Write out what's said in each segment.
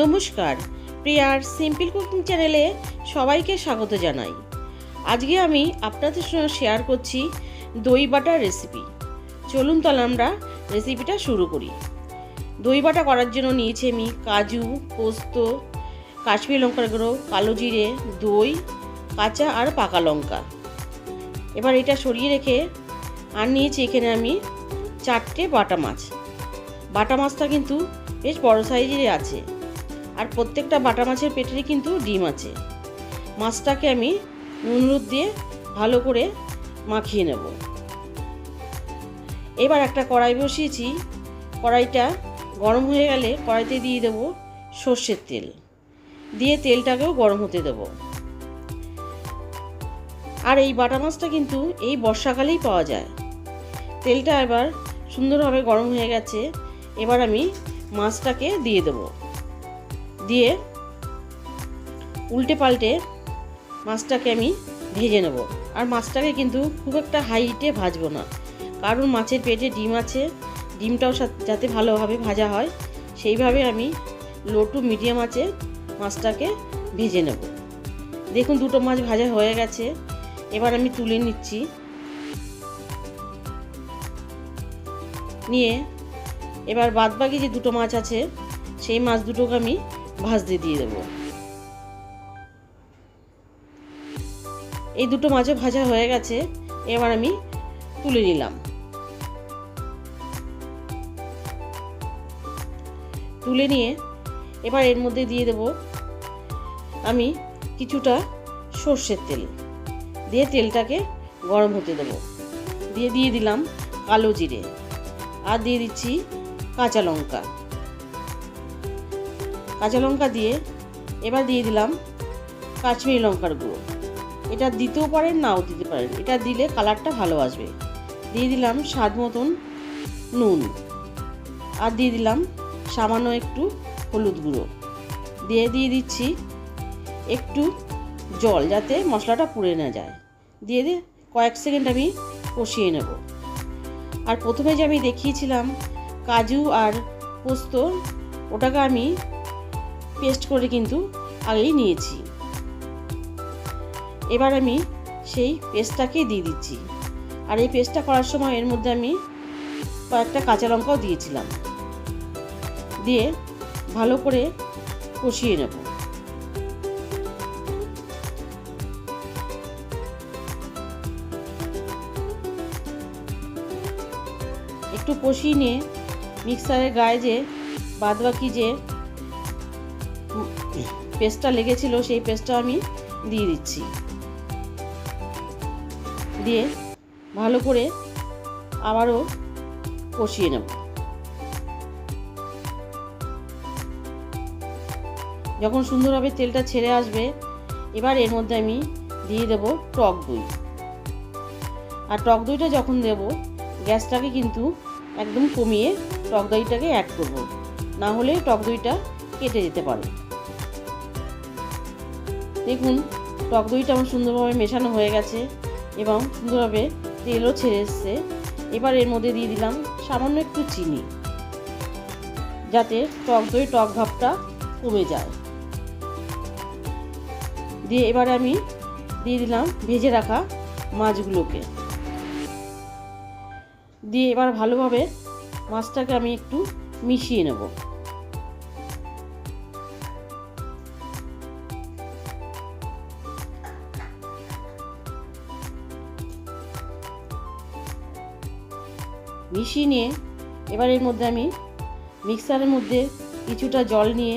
নমস্কার। প্রিয়ার simple cooking চ্যানেলে সবাইকে স্বাগত জানাই। আজকে আমি আপনাদের সঙ্গে শেয়ার করছি দই বাটার রেসিপি চলুন তাহলে আমরা রেসিপিটা শুরু করি। দই বাটা করার জন্য নিয়েছি আমি কাজু, পোস্ত, কাশ্মীর লঙ্কার গুঁড়ো, কালো জিরে, দই, কাঁচা আর পাকা লঙ্কা। এবার এটা সরিয়ে রেখে আর নিয়েছি এখানে আমি চারটে বাটা মাছ। বাটা মাছটা কিন্তু বেশ বড় সাইজেরই আছে। আর প্রত্যেকটা বাটা মাছের পেটেরই কিন্তু ডিম আছে। মাছটাকে আমি নুন দিয়ে ভালো করে মাখিয়ে নেব। এবার একটা কড়াই বসিয়েছি। কড়াইটা গরম হয়ে গেলে কড়াইতে দিয়ে দেব সর্ষের তেল। দিয়ে তেলটাকেও গরম হতে দেব। আর এই বাটা মাছটা কিন্তু এই বর্ষাকালেই পাওয়া যায়। তেলটা এবার সুন্দরভাবে গরম হয়ে গেছে। এবার আমি মাছটাকে দিয়ে দেব। দিয়ে উল্টে পাল্টে মাছটাকে আমি ভেজে নেব। আর মাছটাকে কিন্তু খুব একটা হাইটে ভাজবো না। কারণ মাছের পেটে ডিম আছে, ডিমটাও যাতে ভালোভাবে ভাজা হয়, সেইভাবে আমি লো টু মিডিয়াম আছে মাছটাকে ভেজে নেব। দেখুন দুটো মাছ ভাজা হয়ে গেছে। এবার আমি তুলে নিচ্ছি। নিয়ে এবার বাদবাকি যে দুটো মাছ আছে, সেই মাছ দুটোকে আমি ভাজতে দিয়ে দেবো। এই দুটো মাছও ভাজা হয়ে গেছে, এবার আমি তুলে নিলাম। তুলে নিয়ে এবার এর মধ্যে দিয়ে দেব আমি কিছুটা সর্ষের তেল। দিয়ে তেলটাকে গরম হতে দেব। দিয়ে দিয়ে দিলাম কালো জিরে। আর দিয়ে দিচ্ছি কাঁচা লঙ্কা। কাঁচা লঙ্কা দিয়ে এবার দিয়ে দিলাম কাশ্মীরি লঙ্কার গুঁড়ো। এটা দিতেও পারেন, নাও দিতে পারেন। এটা দিলে কালারটা ভালো আসবে। দিয়ে দিলাম স্বাদ মতন নুন। আর দিয়ে দিলাম সামান্য একটু হলুদ গুঁড়ো। দিয়ে দিয়ে দিচ্ছি একটু জল যাতে মশলাটা পুড়ে না যায়। দিয়ে দিয়ে কয়েক সেকেন্ড আমি কষিয়ে নেব। আর প্রথমে যে আমি দেখিয়েছিলাম কাজু আর পোস্ত, ওটাকে আমি পেস্ট করে কিন্তু আগেই নিয়েছি। এবার আমি সেই পেস্টটাকে দিয়ে দিচ্ছি। আর এই পেস্টটা করার সময় এর মধ্যে আমি কয়েকটা কাঁচা লঙ্কাও দিয়েছিলাম। দিয়ে ভালো করে কষিয়ে নেব। একটু কষিয়ে নিয়ে মিক্সারের গায়ে যে বাদবাকি যে পেস্টটা লেগেছিল, সেই পেস্টটা আমি দিয়ে দিচ্ছি। দিয়ে ভালো করে আবারও কষিয়ে নেব। যখন সুন্দরভাবে তেলটা ছেড়ে আসবে, এবার এর মধ্যে আমি দিয়ে দেব টক দই। আর টক দইটা যখন দেব, গ্যাসটাকে কিন্তু একদম কমিয়ে টক দইটাকে অ্যাড করব। না হলে টক দইটা কেটে যেতে পারে। দেখুন, টক দইটা আমার সুন্দরভাবে মেশানো হয়ে গেছে এবং সুন্দরভাবে তেলও ছেড়ে এসছে। এবার এর মধ্যে দিয়ে দিলাম সামান্য একটু চিনি, যাতে টক দই টক ভাবটা কমে যায়। দিয়ে এবারে আমি দিয়ে দিলাম ভেজে রাখা মাছগুলোকে। দিয়ে এবার ভালোভাবে মাছটাকে আমি একটু মিশিয়ে নেব। মিশিয়ে নিয়ে এবার এর মধ্যে আমি মিক্সারের মধ্যে কিছুটা জল নিয়ে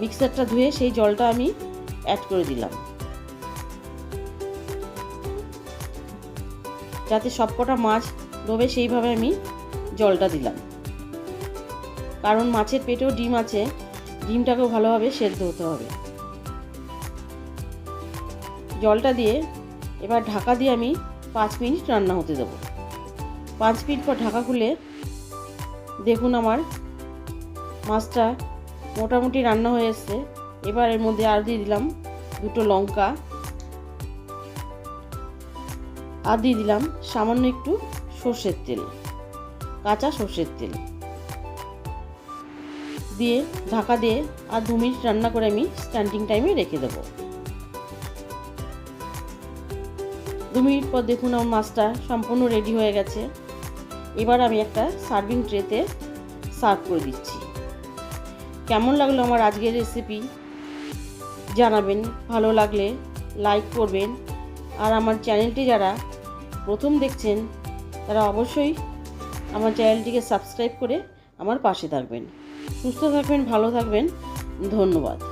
মিক্সারটা ধুয়ে সেই জলটা আমি অ্যাড করে দিলাম। যাতে সবকটা মাছ ডোবে সেইভাবে আমি জলটা দিলাম। কারণ মাছের পেটেও ডিম আছে, ডিমটাকেও ভালোভাবে সেদ্ধ হতে হবে। জলটা দিয়ে এবার ঢাকা দিয়ে আমি পাঁচ মিনিট রান্না হতে দেবো। পাঁচ মিনিট পর ঢাকা খুলে দেখুন আমার মাছটা মোটামুটি রান্না হয়ে এসছে। এবার এর মধ্যে আর দিয়ে দিলাম দুটো লঙ্কা। আর দিয়ে দিলাম সামান্য একটু সর্ষের তেল, কাঁচা সর্ষের তেল। দিয়ে ঢাকা দিয়ে আর দু মিনিট রান্না করে আমি স্ট্যান্ডিং টাইমে রেখে দেবো। দু মিনিট পর দেখুন আমার মাছটা সম্পূর্ণ রেডি হয়ে গেছে। এবার আমি একটা সার্ভিং ট্রেতে সার্ভ করে দিচ্ছি। কেমন লাগল আমার আজকের রেসিপি জানাবেন, ভালো লাগলে লাইক করবেন। আর আমার চ্যানেলটি যারা প্রথম দেখছেন, তারা অবশ্যই আমার চ্যানেলটিকে সাবস্ক্রাইব করে আমার পাশে থাকবেন। সুস্থ থাকবেন, ভালো থাকবেন। ধন্যবাদ।